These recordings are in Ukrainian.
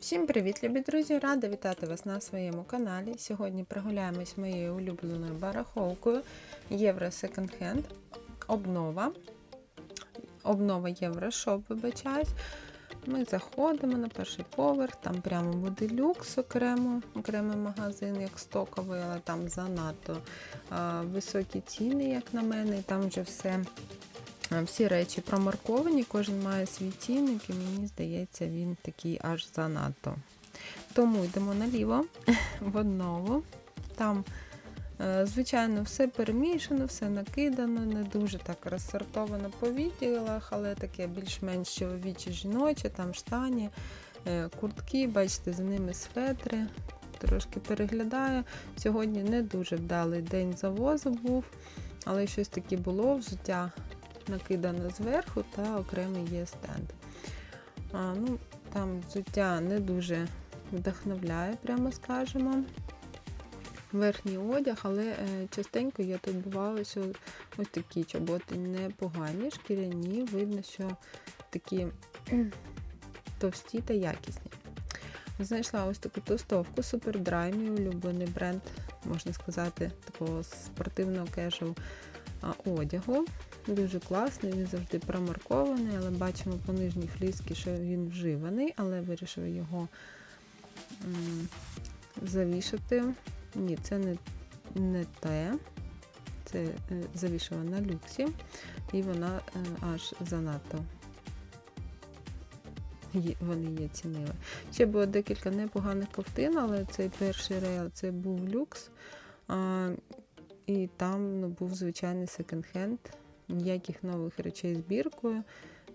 Всім привіт, любі друзі! Рада вітати вас на своєму каналі. Сьогодні прогуляємось моєю улюбленою бараховкою Євро Second Hand. Обнова. Обнова Єврошоп, вибачаюсь. Ми заходимо на перший поверх, там прямо буде люкс окремо, окремий магазин, як стоковий, але там занадто а, високі ціни, як на мене, і там вже все. Всі речі промарковані, кожен має свій цінник, і мені здається, він такий аж занадто. Тому йдемо наліво в однову. Там, е, звичайно, все перемішано, все накидано, не дуже так розсортовано по відділах, але таке більш-менш чоловіче жіноче, там штані, е, куртки, бачите, за ними светри. Трошки переглядаю. Сьогодні не дуже вдалий день завозу був, але щось таке було взуття накидано зверху та окремий є стенд. А, ну, Там взуття не дуже вдохновляє, прямо скажемо. Верхній одяг, але е, частенько я тут бувала, що ось такі чоботи непогані, шкіряні, видно, що такі товсті та якісні. Знайшла ось таку тостовку Superdry, мій улюблений бренд, можна сказати, такого спортивного кежу одягу. Дуже класний, він завжди промаркований, але бачимо по нижній фліскі, що він вживаний, але вирішила його завішати. Ні, це не, не те. Це е, завішала на люксі, і вона е, аж занадто. Вони її цінили. Ще було декілька непоганих ковтин, але цей перший рейл це був люкс. А, і там ну, був звичайний секонд-хенд, ніяких нових речей з біркою.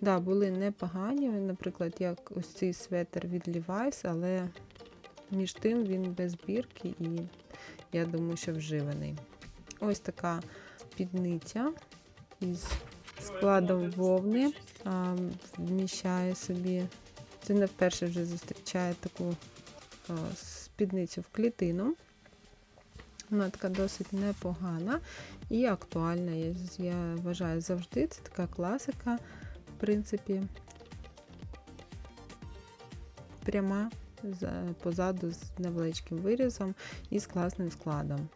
Да, були непогані, наприклад, як ось цей светр від Levi's, але між тим він без бірки і я думаю, що вживаний. Ось така спідниця із складом вовни. А, вміщає собі. Це не вперше вже зустрічає таку а, спідницю в клітину. Вона така досить непогана і актуальна. Я, вважаю завжди. Це така класика, в принципі, пряма позаду з невеличким вирізом і з класним складом.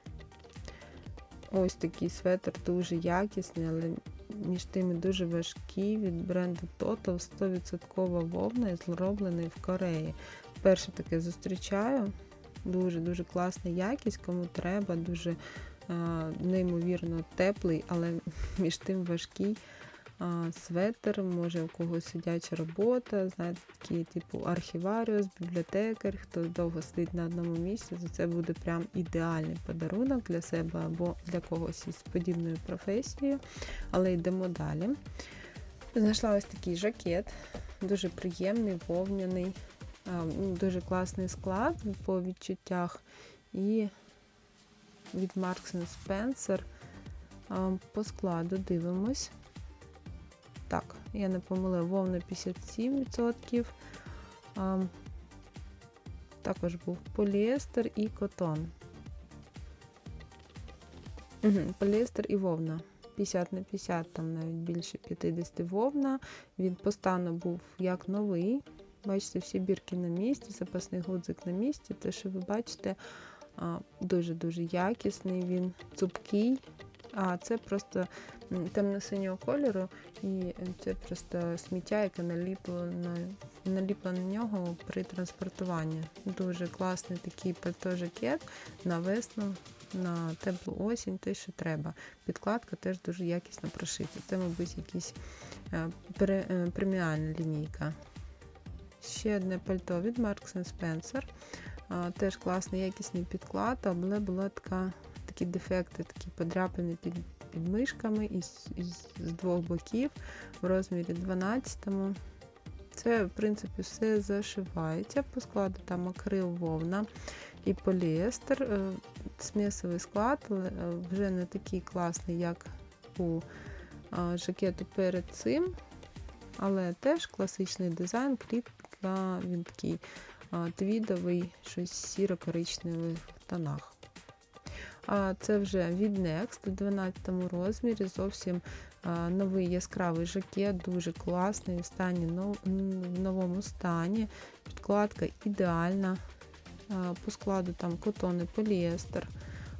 Ось такий светр дуже якісний, але між тими дуже важкий від бренду Total 100% вовна і зроблений в Кореї. Вперше таке зустрічаю. Дуже-дуже класна якість, кому треба, дуже неймовірно теплий, але між тим важкий светр, може у когось сидяча робота, знаєте, такі типу архіваріус, бібліотекар, хто довго сидить на одному місці, то це буде прям ідеальний подарунок для себе або для когось із подібною професією. Але йдемо далі. Знайшла ось такий жакет, дуже приємний, вовняний. Ну, Дуже класний склад по відчуттях. І від Marks Spencer по складу дивимось. Так, я не помилила, вовна 57%. Також був поліестер і котон. Поліестер і вовна. 50 на 50, там навіть більше 50 вовна. Він по стану був як новий. Бачите, всі бірки на місці, запасний гудзик на місці. Те, що ви бачите, дуже-дуже якісний, він цупкий. А це просто темно-синього кольору, і це просто сміття, яке наліпло на, наліпло на нього при транспортуванні. Дуже класний такий пальто-жакет на весну, на теплу осінь, те, що треба. Підкладка теж дуже якісно прошита. Це, мабуть, якась е, е, преміальна лінійка. Ще одне пальто від Marks Spencer. Теж класний якісний підклад, але була така, такі дефекти, такі подряпини під, мишками із, із, з двох боків в розмірі 12. Це, в принципі, все зашивається по складу, там акрил, вовна і поліестер. Е, Смісовий склад, але е, вже не такий класний, як у жакету перед цим. Але теж класичний дизайн, клітка, він такий твідовий, щось сіро-коричневих тонах. А це вже від Next у 12 розмірі. Зовсім новий яскравий жакет, дуже класний, в стані в новому стані. Підкладка ідеальна. По складу там котон і.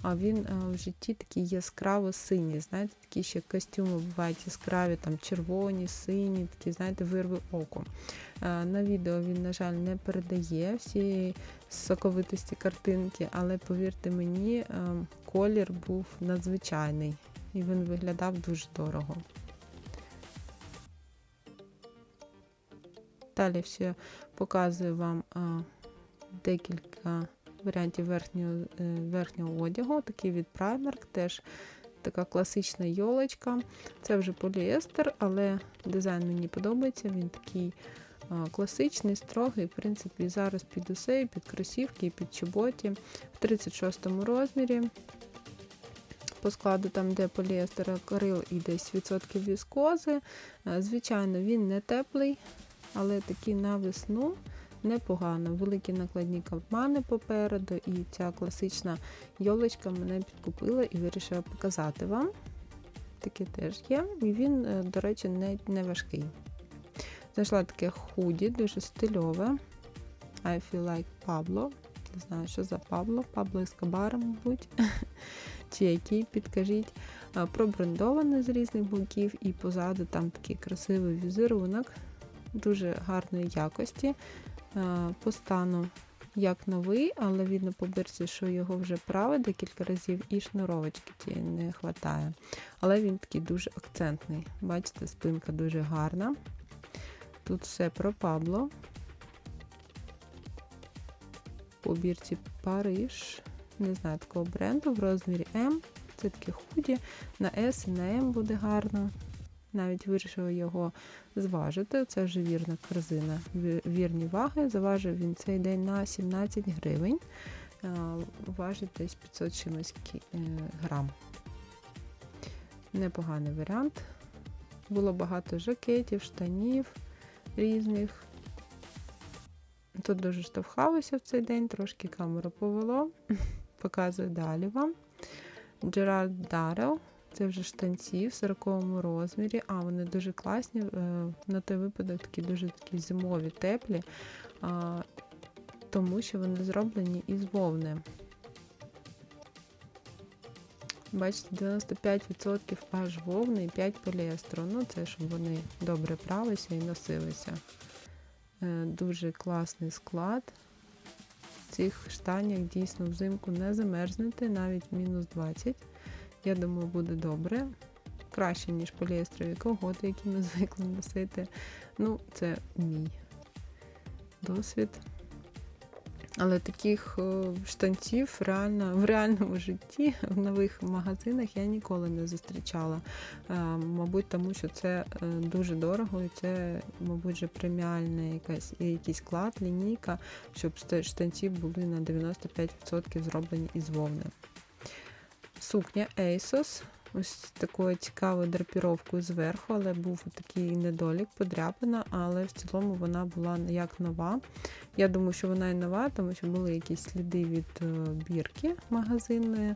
А він в житті такий яскраво синій. Знаєте, такі ще костюми бувають яскраві, там червоні, сині, такі, знаєте, вирви оку. На відео він, на жаль, не передає всієї соковитості картинки, але повірте мені, колір був надзвичайний і він виглядав дуже дорого. Далі ще показую вам декілька варіантів верхнього, е, верхнього одягу. Такий від Primark, теж така класична йолочка. Це вже поліестер, але дизайн мені подобається. Він такий класичний, строгий. В принципі, зараз під усе, і під кросівки, і під чоботі. В 36 розмірі. По складу, там, де поліестер акрил і десь відсотків віскози. Е, Звичайно, він не теплий, але такий на весну непогано. Великі накладні капмани попереду, і ця класична йолочка мене підкупила і вирішила показати вам. Таке теж є. І він, е, до речі, не, не важкий. Знайшла таке худі, дуже стильове. I feel like Pablo. Не знаю, що за Пабло. Пабло Ескобара, мабуть. Чи який, підкажіть. А, Пробрендоване з різних боків, і позаду там такий красивий візерунок, дуже гарної якості. А, По стану як новий, але видно по бірці, що його вже прави декілька разів, і шнуровочки тієї не вистачає. Але він такий дуже акцентний. Бачите, спинка дуже гарна. Тут все про Пабло. По бірці Париж. Не знаю такого бренду в розмірі М. Це таке худі. На S і на М буде гарно. Навіть вирішила його зважити. Це вже вірна корзина. Вірні ваги. Заважив він цей день на 17 гривень. Важить десь 500 чимось е, грам. Непоганий варіант. Було багато жакетів, штанів різних. Тут дуже штовхалося в цей день, трошки камеру повело. Показую далі вам. Джеральд Дарел. Це вже штанці в 40 розмірі. А, вони дуже класні. е, На той випадок такі дуже такі зимові, теплі, тому що вони зроблені із вовни. Бачите, 95% аж вовни і 5 поліестру. Ну, це щоб вони добре пралися і носилися. Е, Дуже класний склад. В цих штанях дійсно взимку не замерзнете, навіть мінус 20. Я думаю, буде добре. Краще, ніж поліестрові колготи, які ми звикли носити. Ну, це мій досвід. Але таких е, штанців реально, в реальному житті в нових магазинах я ніколи не зустрічала. Е, Мабуть, тому що це е, дуже дорого і це, мабуть, вже преміальна якась, якийсь склад, лінійка, щоб штанці були на 95% зроблені із вовни. Сукня ASOS. Ось такою цікавою драпіровкою зверху, але був такий недолік, подряпина, але в цілому вона була як нова. Я думаю, що вона і нова, тому що були якісь сліди від е, бірки магазинної.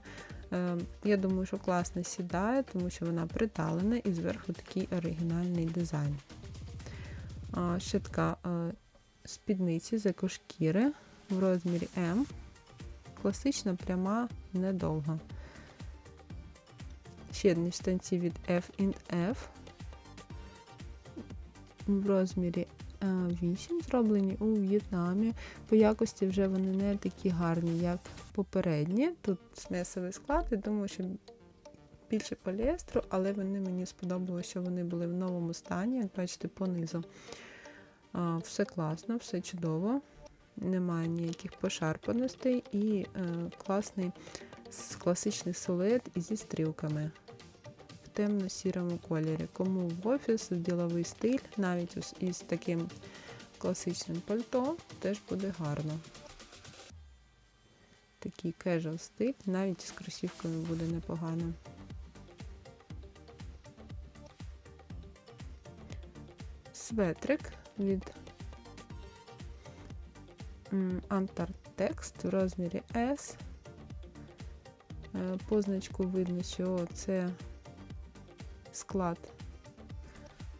Е, Я думаю, що класно сідає, тому що вона приталена і зверху такий оригінальний дизайн. Ще така е, спідниці з екошкіри в розмірі М. Класична, пряма, недовга. Ще одні штанці від F&F в розмірі 8 зроблені у В'єтнамі. По якості вже вони не такі гарні, як попередні. Тут смесовий склад, і думаю, що більше поліестру, але вони мені сподобалося, що вони були в новому стані, як бачите, понизу. Все класно, все чудово. Немає ніяких пошарпаностей і е, класний класичний силует зі стрілками темно-сірому кольорі. Кому в офіс, в діловий стиль, навіть із таким класичним пальто, теж буде гарно. Такий casual стиль, навіть з кросівками буде непогано. Светрик від Antartext в розмірі S. Е, Позначку видно, що це склад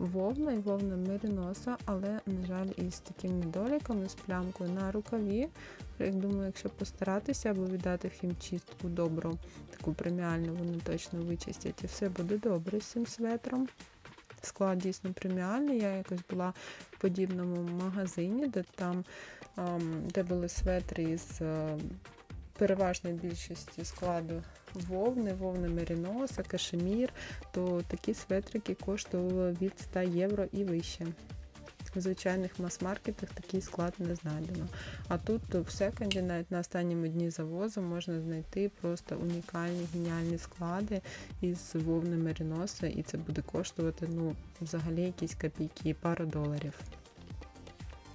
вовна і вовна мериноса, але, на жаль, із такими недоліками, з плямкою на рукаві. Я думаю, якщо постаратися або віддати хімчистку добру, таку преміальну, вони точно вичистять і все буде добре з цим светром. Склад дійсно преміальний. Я якось була в подібному магазині, де там ем, де були светри із е, переважної більшості складу вовни, вовни меріноса, кашемір, то такі светрики коштували від 100 євро і вище. В звичайних мас-маркетах такий склад не знайдено. А тут в секонді, навіть на останньому дні завозу, можна знайти просто унікальні геніальні склади із вовни меріноса, і це буде коштувати ну, взагалі якісь копійки, пару доларів.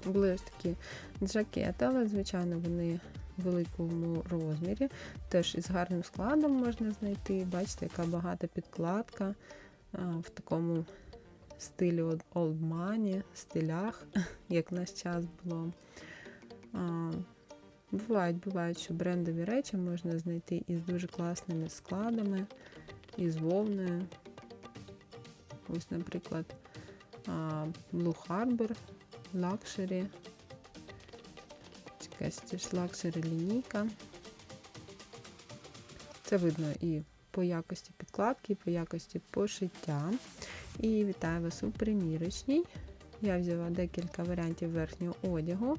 Були ось такі джакети, але, звичайно, вони великому розмірі. Теж із гарним складом можна знайти. Бачите, яка багата підкладка в такому стилі Old Money, стилях, як в наш час було. Бувають, бувають, що брендові речі можна знайти із дуже класними складами, із вовною. Ось, наприклад, Blue Harbor, Luxury, якась теж лакшері лінійка. Це видно і по якості підкладки, і по якості пошиття. І вітаю вас у примірочній. Я взяла декілька варіантів верхнього одягу.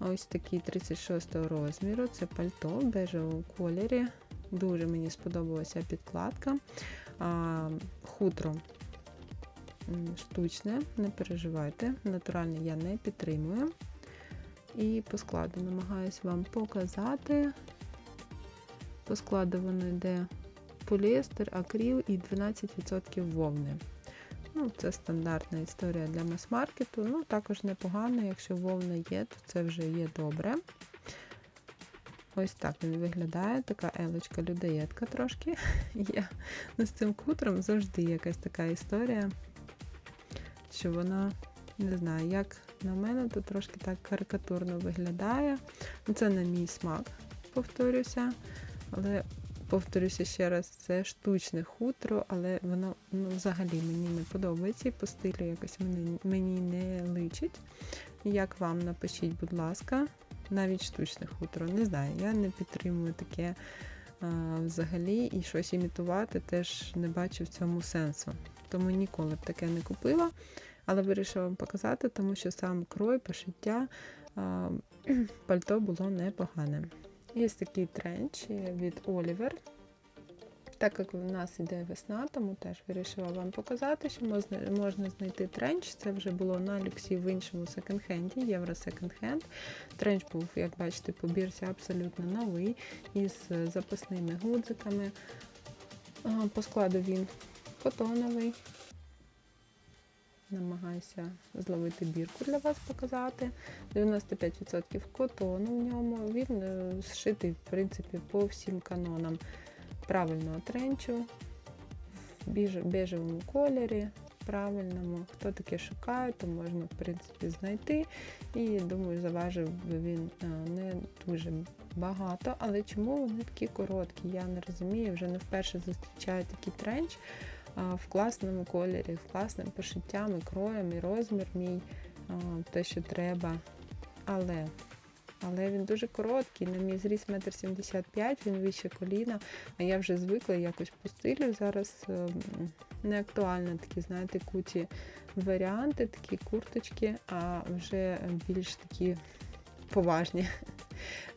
Ось такий 36 розміру. Це пальто в бежевому кольорі. Дуже мені сподобалася підкладка. Хутро штучне, не переживайте, натуральне я не підтримую. І по складу намагаюся вам показати. По складу воно йде поліестер, акріл і 12% вовни. Ну, Це стандартна історія для мас-маркету. Ну, також непогано, якщо вовна є, то це вже є добре. Ось так він виглядає, така елочка людоєдка трошки є. Ну, з цим кутром завжди якась така історія, що вона, не знаю, як на мене, то трошки так карикатурно виглядає. Ну, це на мій смак, повторюся. Але повторюся ще раз, це штучне хутро, але воно ну, взагалі мені не подобається і по стилю якось мені, мені не личить. Як вам напишіть, будь ласка, навіть штучне хутро. Не знаю, я не підтримую таке а, взагалі і щось імітувати теж не бачу в цьому сенсу. Тому ніколи б таке не купила. Але вирішила вам показати, тому що сам крой, пошиття пальто було непогане. Є такий тренч від Oliver. Так як у нас іде весна, тому теж вирішила вам показати, що можна знайти тренч. Це вже було на люксі в іншому секонд-хенді, євро секонд-хенд. Тренч був, як бачите, по бірці абсолютно новий, із запасними гудзиками. По складу він котоновий. Намагаюся зловити бірку для вас показати. 95% котону в ньому. Він е, зшитий, в принципі, по всім канонам правильного тренчу в бежевому кольорі. Правильному, хто таке шукає, то можна в принципі знайти. І думаю, заважив він е, не дуже багато. Але чому вони такі короткі? Я не розумію, вже не вперше зустрічаю такий тренч в класному кольорі, з класним пошиттям, і кроєм, і розмір мій, те, що треба. Але але він дуже короткий, на мій зріст 1,75 м, він вище коліна, а я вже звикла якось по стилю. Зараз ем, не актуально такі, знаєте, куті варіанти, такі курточки, а вже більш такі поважні.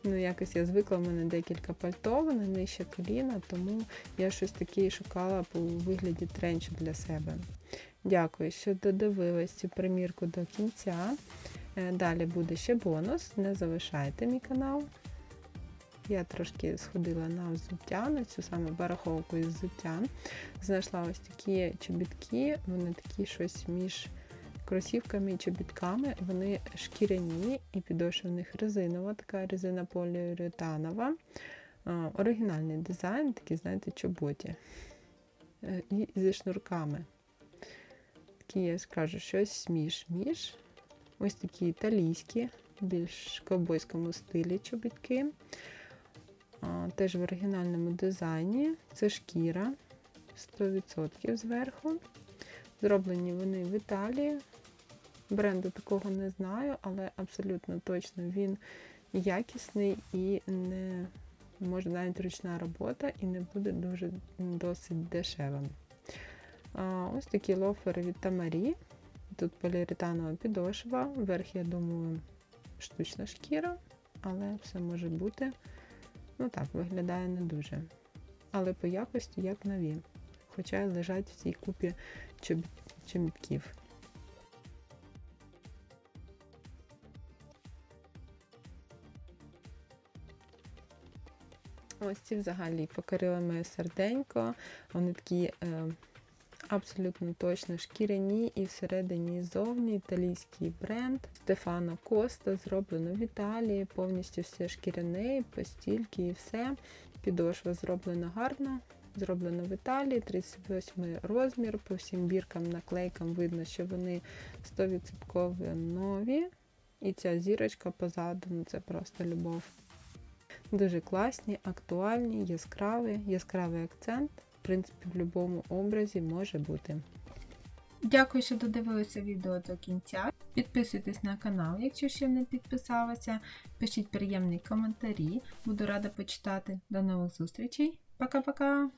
Ну, якось я звикла, в мене декілька пальто, вони нижче коліна, тому я щось таке шукала по вигляді тренчу для себе. Дякую, що додивились цю примірку до кінця. Е, далі буде ще бонус. Не залишайте мій канал. Я трошки сходила на взуття, на цю саме бараховку із взуття. Знайшла ось такі чобітки, вони такі щось між кросівками і чобітками. Вони шкіряні і підошва в них резинова, така резина поліуретанова. Оригінальний дизайн, такі, знаєте, чоботі. Е, і зі шнурками. Такі, я скажу, щось між-між. Ось такі італійські, більш ковбойському стилі чобітки. теж в оригінальному дизайні. Це шкіра 100% зверху. Зроблені вони в Італії. Бренду такого не знаю, але абсолютно точно він якісний і не може навіть ручна робота і не буде дуже досить дешевим. Ось такі лофери від Тамарі. Тут поліуретанова підошва. Вверх, я думаю, штучна шкіра, але все може бути. Ну так, виглядає не дуже. Але по якості як нові. Хоча лежать в цій купі чоб- чобітків. Ось ці взагалі покорили моє серденько. Вони такі е, абсолютно точно шкіряні і всередині і зовні італійський бренд Стефано Коста зроблено в Італії, повністю все шкіряне, постільки і все. Підошва зроблена гарно, зроблено в Італії, 38 розмір, по всім біркам, наклейкам видно, що вони 100% нові. І ця зірочка позаду, ну це просто любов. Дуже класні, актуальні, яскраві, яскравий акцент. В принципі, в будь-якому образі може бути. Дякую, що додивилися відео до кінця. Підписуйтесь на канал, якщо ще не підписалися. Пишіть приємні коментарі. Буду рада почитати. До нових зустрічей. Пока-пока!